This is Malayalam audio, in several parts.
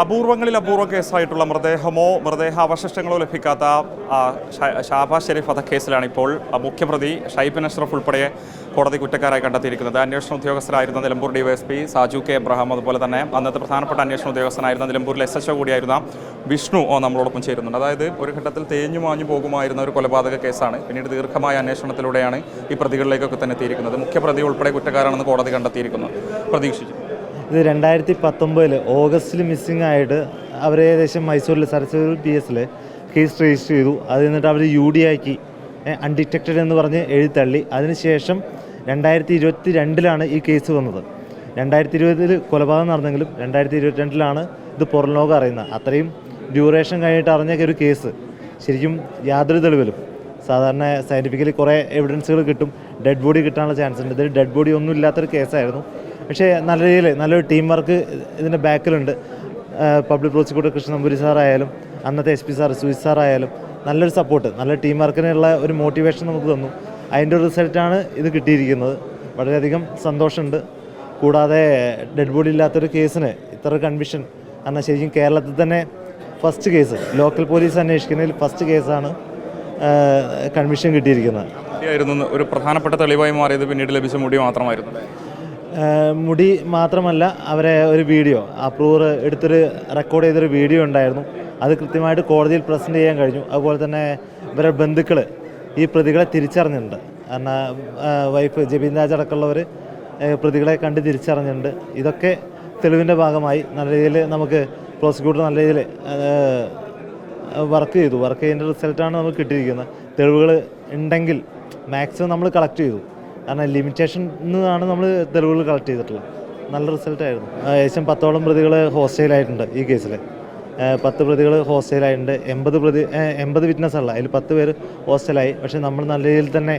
അപൂർവങ്ങളിൽ അപൂർവ കേസായിട്ടുള്ള മൃതദേഹമോ മൃതദേഹാവശിഷ്ടങ്ങളോ ലഭിക്കാത്ത ഷാബാ ഷെരീഫ് വധക്കേസിലാണ് ഇപ്പോൾ മുഖ്യപ്രതി ഷൈബിൻ അഷ്റഫ് ഉൾപ്പെടെ കോടതി കുറ്റക്കാരായി കണ്ടെത്തിയിരിക്കുന്നത്. അന്വേഷണ ഉദ്യോഗസ്ഥരായിരുന്ന നിലമ്പൂർ ഡിവൈഎസ്പി സാജു കെ എബ്രഹാം അതുപോലെ തന്നെ അന്നത്തെ പ്രധാനപ്പെട്ട അന്വേഷണ ഉദ്യോഗസ്ഥനായിരുന്ന നിലമ്പൂരിലെ എസ് എച്ച് കൂടിയായിരുന്ന വിഷ്ണു നമ്മളോടൊപ്പം ചേരുന്നുണ്ട്. അതായത് ഒരു ഘട്ടത്തിൽ തേഞ്ഞു മാഞ്ഞു പോകുമായിരുന്ന ഒരു കൊലപാതക കേസാണ്. പിന്നീട് ദീർഘമായ അന്വേഷണത്തിലൂടെയാണ് ഈ പ്രതികളിലേക്കൊക്കെ തന്നെ എത്തിയിരിക്കുന്നത്. മുഖ്യപ്രതി ഉൾപ്പെടെ കുറ്റക്കാരാണെന്ന് കോടതി കണ്ടെത്തിയിരിക്കുന്നത് പ്രതീക്ഷിച്ചു ഇത് രണ്ടായിരത്തി പത്തൊമ്പതിൽ ഓഗസ്റ്റിൽ മിസ്സിംഗ് ആയിട്ട് അവർ ഏകദേശം മൈസൂരിൽ സരസ്വതി പി എസിൽ കേസ് രജിസ്റ്റർ ചെയ്തു. അത് എന്നിട്ട് അവർ യു ഡി ആക്കി അൺഡിറ്റക്റ്റഡ് എന്ന് പറഞ്ഞ് എഴുതിത്തള്ളി. അതിനുശേഷം രണ്ടായിരത്തി ഇരുപത്തി രണ്ടിലാണ് ഈ കേസ് വന്നത്. രണ്ടായിരത്തി ഇരുപതിൽ കൊലപാതകം നടന്നെങ്കിലും രണ്ടായിരത്തി ഇരുപത്തിരണ്ടിലാണ് ഇത് പുറം ലോകം അറിയുന്നത്. അത്രയും ഡ്യൂറേഷൻ കഴിഞ്ഞിട്ട് അറിഞ്ഞ ഒരു കേസ് ശരിക്കും യാതൊരു തെളിവിലും. സാധാരണ സയന്റിഫിക്കലി കുറേ എവിഡൻസുകൾ കിട്ടും. ഡെഡ് ബോഡി കിട്ടാനുള്ള ചാൻസ് ഉണ്ട്. ഇതിൽ ഡെഡ് ബോഡി ഒന്നും ഇല്ലാത്തൊരു കേസായിരുന്നു പക്ഷേ നല്ല രീതിയിൽ നല്ലൊരു ടീം വർക്ക് ഇതിന്റെ ബാക്കിലുണ്ട്. പബ്ലിക് പ്രോസിക്യൂട്ടർ കൃഷ്ണ നമ്പൂരി സാറായാലും അന്നത്തെ എസ് പി സാർ സുജിത് സാറായാലും നല്ലൊരു സപ്പോർട്ട് നല്ല ടീം വർക്കിനുള്ള ഒരു മോട്ടിവേഷൻ നമുക്ക് തന്നു. അതിന്റെ റിസൾട്ടാണ് ഇത് കിട്ടിയിരിക്കുന്നത്. വളരെയധികം സന്തോഷമുണ്ട്. കൂടാതെ ഡെഡ് ബോഡി ഇല്ലാത്തൊരു കേസിന് ഇത്ര കൺവിഷൻ കാരണം ശരിക്കും കേരളത്തിൽ തന്നെ ഫസ്റ്റ് കേസ് ലോക്കൽ പോലീസ് അന്വേഷിക്കുന്നതിൽ ഫസ്റ്റ് കേസാണ് കൺവിഷൻ കിട്ടിയിരിക്കുന്നത്. ഒരു പ്രധാനപ്പെട്ട തെളിവായി മാറിയത് പിന്നീട് ലഭിച്ച മുടി മാത്രമായിരുന്നു. മുടി മാത്രമല്ല അവരെ ഒരു വീഡിയോ അപ്രൂവർ എടുത്തൊരു റെക്കോർഡ് ചെയ്തൊരു വീഡിയോ ഉണ്ടായിരുന്നു. അത് കൃത്യമായിട്ട് കോടതിയിൽ പ്രസന്റ് ചെയ്യാൻ കഴിഞ്ഞു. അതുപോലെ തന്നെ ഇവരുടെ ബന്ധുക്കൾ ഈ പ്രതികളെ തിരിച്ചറിഞ്ഞിട്ടുണ്ട്. കാരണം വൈഫ് ജബീൻ രാജ് അടക്കമുള്ളവർ പ്രതികളെ കണ്ട് തിരിച്ചറിഞ്ഞിട്ടുണ്ട്. ഇതൊക്കെ തെളിവിന്റെ ഭാഗമായി നല്ല രീതിയിൽ നമുക്ക് പ്രോസിക്യൂട്ടർ നല്ല രീതിയിൽ വർക്ക് ചെയ്തു. വർക്ക് ചെയ്തതിന്റെ റിസൾട്ടാണ് നമുക്ക് കിട്ടിയിരിക്കുന്നത്. തെളിവുകൾ ഉണ്ടെങ്കിൽ മാക്സിമം നമ്മൾ കളക്ട് ചെയ്തു. കാരണം ലിമിറ്റേഷൻ നിന്നാണ് നമ്മൾ തെളിവുകൾ കളക്ട് ചെയ്തിട്ടുള്ളത്. നല്ല റിസൾട്ടായിരുന്നു ഏകദേശം പത്തോളം പ്രതികൾ ഹോസ്റ്റലായിട്ടുണ്ട് ഈ കേസിൽ പത്ത് പ്രതികൾ ഹോസ്റ്റലായിട്ടുണ്ട് എൺപത് പ്രതി എൺപത് വിറ്റ്നസ് അല്ല അതിൽ പത്ത് പേര് ഹോസ്റ്റലായി പക്ഷേ നമ്മൾ നല്ല രീതിയിൽ തന്നെ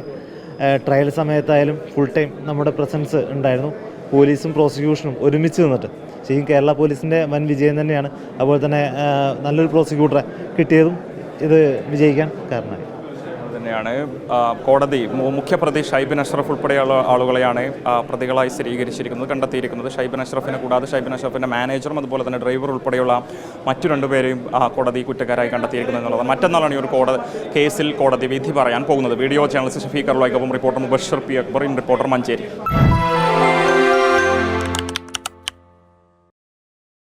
ട്രയൽ സമയത്തായാലും ഫുൾ ടൈം നമ്മുടെ പ്രസൻസ് ഉണ്ടായിരുന്നു. പോലീസും പ്രോസിക്യൂഷനും ഒരുമിച്ച് നിന്നിട്ട്. ശരിക്കും കേരള പോലീസിന്റെ വൻ വിജയം തന്നെയാണ്. അതുപോലെ തന്നെ നല്ലൊരു പ്രോസിക്യൂട്ടറെ കിട്ടിയതും ഇത് വിജയിക്കാൻ കാരണമായി. തന്നെയാണ്. കോടതി മുഖ്യപ്രതി ഷൈബിൻ അഷ്റഫ് ഉൾപ്പെടെയുള്ള ആളുകളെയാണ് പ്രതികളായി സ്ഥിരീകരിച്ചിരിക്കുന്നത് കണ്ടെത്തിയിരിക്കുന്നത്. ഷൈബിൻ അഷ്റഫിനെ കൂടാതെ ഷൈബിൻ അഷ്റഫിന്റെ മാനേജറും അതുപോലെ തന്നെ ഡ്രൈവർ ഉൾപ്പെടെയുള്ള മറ്റു രണ്ടുപേരെയും കോടതി കുറ്റക്കാരായി കണ്ടെത്തിയിരിക്കുന്നത് എന്നുള്ളത് മറ്റന്നാളാണ് ഈ ഒരു കോടതി കേസിൽ കോടതി വിധി പറയാൻ പോകുന്നത്. Video journalist ഷഫീഖർ ലോയ്ക്കപ്പം reporter Mubashar P Akbar in reporter Manjeri.